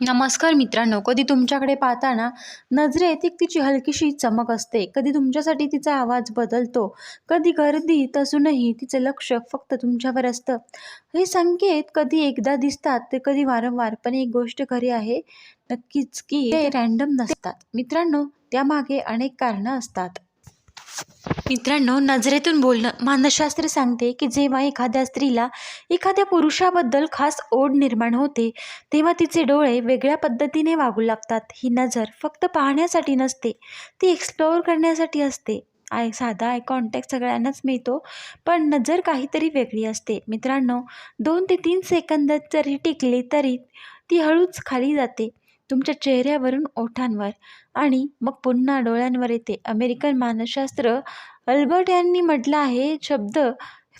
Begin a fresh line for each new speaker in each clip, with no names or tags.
नमस्कार मित्रांनो कधी तुमच्याकडे पाहताना नजरेत एक तिची हलकीशी चमक असते. कधी तुमच्यासाठी तिचा आवाज बदलतो कधी गर्दीत असूनही तिचं लक्ष फक्त तुमच्यावर असतं. हे संकेत कधी एकदा दिसतात तर कधी वारंवार पण एक गोष्ट खरी आहे नक्कीच की ते रॅन्डम नसतात. मित्रांनो त्यामागे अनेक कारणं असतात. मित्रांनो नजरेतून बोलणं. मानसशास्त्र सांगते की जेव्हा एखाद्या स्त्रीला एखाद्या पुरुषाबद्दल खास ओढ निर्माण होते तेव्हा तिचे डोळे वेगळ्या पद्धतीने वागू लागतात. ही नजर फक्त पाहण्यासाठी नसते ती एक्सप्लोअर करण्यासाठी असते. आय साधा आय कॉन्टॅक्ट सगळ्यांनाच मिळतो पण नजर काहीतरी वेगळी असते. मित्रांनो दोन ते तीन सेकंद जरी टिकली तरी ती हळूच खाली जाते. तुमच्या चेहऱ्यावरून ओठांवर आणि मग पुन्हा डोळ्यांवर येते. अमेरिकन मानसशास्त्र अल्बर्ट यांनी म्हटलं आहे शब्द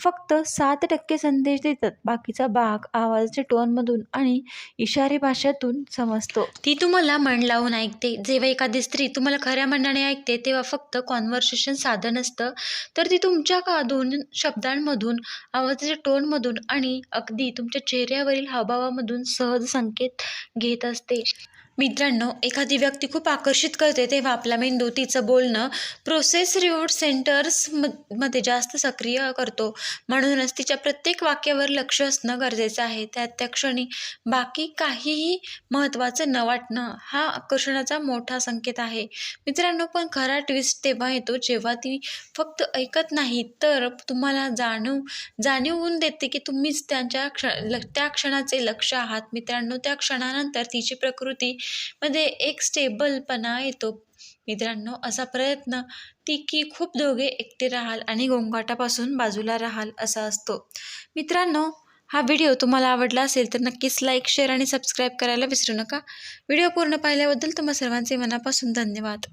फक्त सात टक्के संदेश देतात. बाकीचा भाग आवाजाच्या टोनमधून आणि इशारे भाषेतून समजतो. ती तुम्हाला मन लावून ऐकते. जेव्हा एखादी स्त्री तुम्हाला खऱ्या मनाने ऐकते तेव्हा फक्त कॉन्व्हर्सेशन साधन असतं. तर ती तुमच्या का दोन शब्दांमधून आवाजाच्या टोनमधून आणि अगदी तुमच्या चेहऱ्यावरील हावभावामधून सहज संकेत घेत असते. मित्रांनो एखादी व्यक्ती खूप आकर्षित करते तेव्हा आपला मेंदू तिचं बोलणं प्रोसेस रिवॉर्ड सेंटर्स म मध्ये जास्त सक्रिय करतो. म्हणूनच तिच्या प्रत्येक वाक्यावर लक्ष असणं गरजेचं आहे. त्यात त्या क्षणी बाकी काहीही महत्त्वाचं न वाटणं हा आकर्षणाचा मोठा संकेत आहे. मित्रांनो पण खरा ट्विस्ट तेव्हा येतो जेव्हा ती फक्त ऐकत नाही तर तुम्हाला जाणीव जाणीवून देते की तुम्हीच त्यांच्या क्ष ल त्या क्षणाचे लक्ष आहात. मित्रांनो त्या क्षणानंतर तिची प्रकृती मध्ये एक स्टेबलपणा येतो. मित्रांनो असा प्रयत्न. ती की खूप दोघे एकटे राहाल आणि गोंगाटापासून बाजूला राहाल असा असतो. मित्रांनो हा व्हिडिओ तुम्हाला आवडला असेल तर नक्कीच लाईक शेअर आणि सबस्क्राईब करायला विसरू नका. व्हिडिओ पूर्ण पाहिल्याबद्दल तुम्हा सर्वांचे मनापासून धन्यवाद.